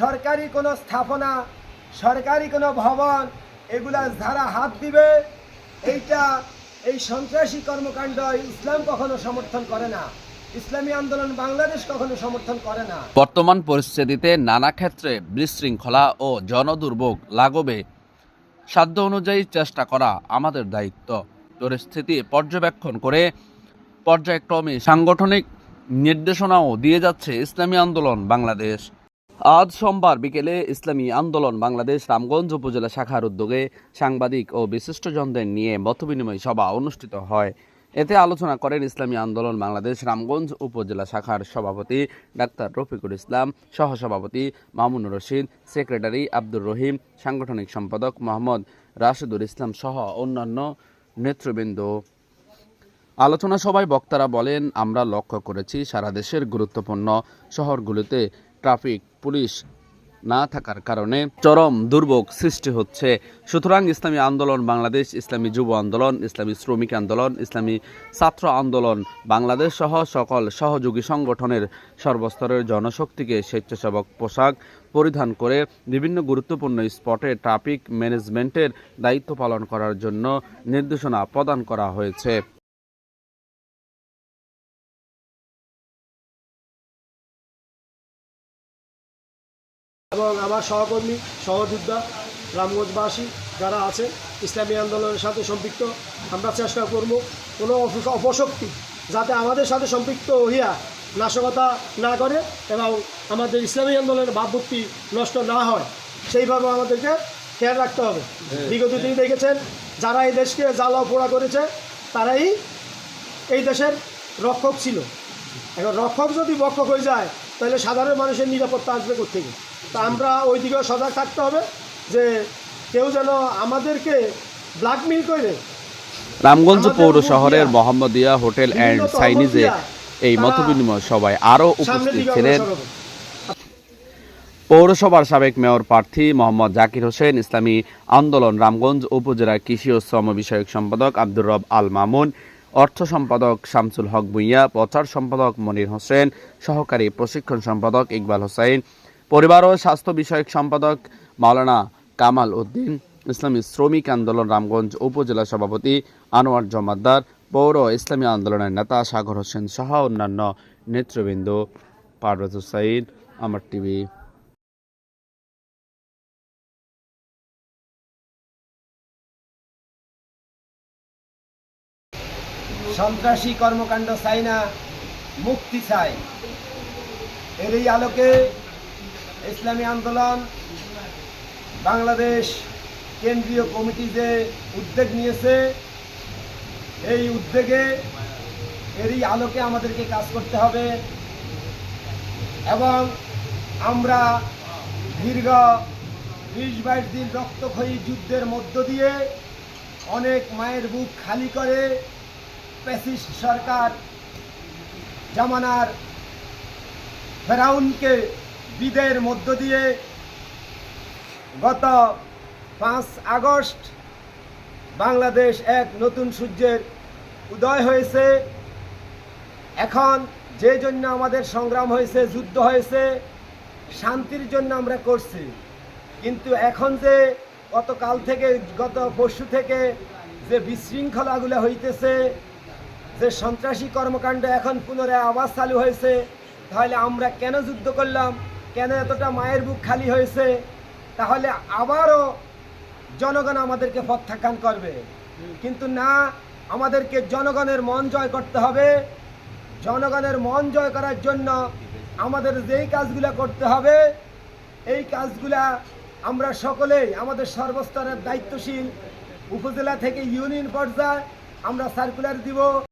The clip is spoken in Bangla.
সরকারি কোনো স্থাপনা, সরকারি কোনো ভবন, এগুলা যারা হাত দিবে, এইটা এই সন্ত্রাসী কর্মকাণ্ড ইসলাম কখনো সমর্থন করে না। ইসলামী আন্দোলন বাংলাদেশ কখনো সমর্থন করে না। বর্তমান পরিস্থিতিতে নানা ক্ষেত্রে বিশৃঙ্খলা ও জনদুর্ভোগ লাগবে সাধ্য অনুযায়ী চেষ্টা করা আমাদের দায়িত্ব। পরিস্থিতি পর্যবেক্ষণ করে পর্যায়ক্রমে সাংগঠনিক নির্দেশনাও দিয়ে যাচ্ছে ইসলামী আন্দোলন বাংলাদেশ। আজ সোমবার বিকেলে ইসলামী আন্দোলন বাংলাদেশ রামগঞ্জ উপজেলা শাখার উদ্যোগে সাংবাদিক ও বিশিষ্টজনদের নিয়ে মতবিনিময় সভা অনুষ্ঠিত হয়। এতে আলোচনা করেন ইসলামী আন্দোলন বাংলাদেশ রামগঞ্জ উপজেলা শাখার সভাপতি ডাক্তার রফিকুল ইসলাম, সহসভাপতি মামুনুর রশিদ, সেক্রেটারি আব্দুর রহিম, সাংগঠনিক সম্পাদক মোহাম্মদ রাশেদুল ইসলাম সহ অন্যান্য নেতৃবৃন্দ। আলোচনা সভায় বক্তারা বলেন, আমরা লক্ষ্য করেছি সারা দেশের গুরুত্বপূর্ণ শহরগুলোতে ট্রাফিক, পুলিশ না থাকার কারণে চরম দুর্ভোগ সৃষ্টি হচ্ছে। সুতরাং ইসলামী আন্দোলন বাংলাদেশ, ইসলামী যুব আন্দোলন, ইসলামী শ্রমিক আন্দোলন, ইসলামী ছাত্র আন্দোলন বাংলাদেশ সহ সকল সহযোগী সংগঠনের সর্বস্তরের জনশক্তিকে স্বেচ্ছাসেবক পোশাক পরিধান করে বিভিন্ন গুরুত্বপূর্ণ স্পটে ট্রাফিক ম্যানেজমেন্টের দায়িত্ব পালন করার জন্য নির্দেশনা প্রদান করা হয়েছে। এবং আমার সহকর্মী, সহযোদ্ধা রামগঞ্জবাসী যারা আছে ইসলামী আন্দোলনের সাথে সম্পৃক্ত, আমরা চেষ্টা করব কোনো অপশক্তি যাতে আমাদের সাথে সম্পৃক্ত হইয়া নাশকতা না করে এবং আমাদের ইসলামী আন্দোলনের ভাবমূর্তি নষ্ট না হয়। সেইভাবে আমাদেরকে খেয়াল রাখতে হবে। বিগত দিন দেখেছেন, যারা এই দেশকে জ্বালা পোড়া করেছে, তারাই এই দেশের রক্ষক ছিল। এখন রক্ষক যদি বক্ষক হয়ে যায়, তাহলে সাধারণ মানুষের নিরাপত্তা আসবে কোথেকে তা আমরা ওই দিকেও সজাগ থাকতে হবে যে কেউ যেন আমাদেরকে ব্ল্যাকমেল করে। রামগঞ্জ পৌর শহরের মোহাম্মদিয়া হোটেল অ্যান্ড সাইনিজে এই মতবিনিময় সভায় আরও উপস্থিত ছিলেন পৌরসভার সাবেক মেয়র প্রার্থী মোহাম্মদ জাকির হোসেন ইসলামী আন্দোলন রামগঞ্জ উপজেলা কৃষি ও শ্রম বিষয়ক সম্পাদক আব্দুর রব আল মামুন অর্থ সম্পাদক শামসুল হক ভুইয়া প্রচার সম্পাদক মনির হোসেন সহকারী প্রশিক্ষণ সম্পাদক ইকবাল হোসাইন পরিবার ও স্বাস্থ্য বিষয়ক সম্পাদক মাওলানা কামাল উদ্দিন, ইসলামী শ্রমিক আন্দোলন রামগঞ্জ উপজেলা সভাপতি আনোয়ার জমাদ্দার, পৌর ইসলামী আন্দোলনের নেতা সাগর হোসেন সহ অন্যান্য নেতৃবৃন্দ। পারভেজ হুসাইন, আমার টিভি। সন্ত্রাসী কর্মকাণ্ড চাই না, মুক্তি চাই। এর এই আলোকে ইসলামী আন্দোলন, বাংলাদেশ কেন্দ্রীয় কমিটি যে উদ্যোগ নিয়েছে, এই উদ্যোগে এরই আলোকে আমাদেরকে কাজ করতে হবে এবং আমরা দীর্ঘ বিশ বাইশ দিন রক্তক্ষয়ী যুদ্ধের মধ্য দিয়ে অনেক মায়ের বুক খালি করে প্যাসিস্ট সরকার জামানার ফেরাউনকে বিদের মধ্য দিয়ে গত পাঁচ আগস্ট বাংলাদেশ এক নতুন সূর্যের উদয় হয়েছে। এখন যে জন্য আমাদের সংগ্রাম হয়েছে, যুদ্ধ হয়েছে, শান্তির জন্য আমরা করছি। কিন্তু এখন যে গতকাল থেকে, গত পরশু থেকে যে বিশৃঙ্খলাগুলো হইতেছে, যে সন্ত্রাসী কর্মকাণ্ড এখন পুনরায় আবার চালু হয়েছে, তাহলে আমরা কেন যুদ্ধ করলাম? কেন এতটা মায়ের বুক খালি হয়েছে? তাহলে আবারও জনগণ আমাদেরকে প্রত্যাখ্যান করবে। কিন্তু না, আমাদেরকে জনগণের মন জয় করতে হবে। জনগণের মন জয় করার জন্য আমাদের যেই কাজগুলো করতে হবে, এই কাজগুলা আমরা সকলেই, আমাদের সর্বস্তরের দায়িত্বশীল উপজেলা থেকে ইউনিয়ন পর্যায়ে আমরা সার্কুলার দিব।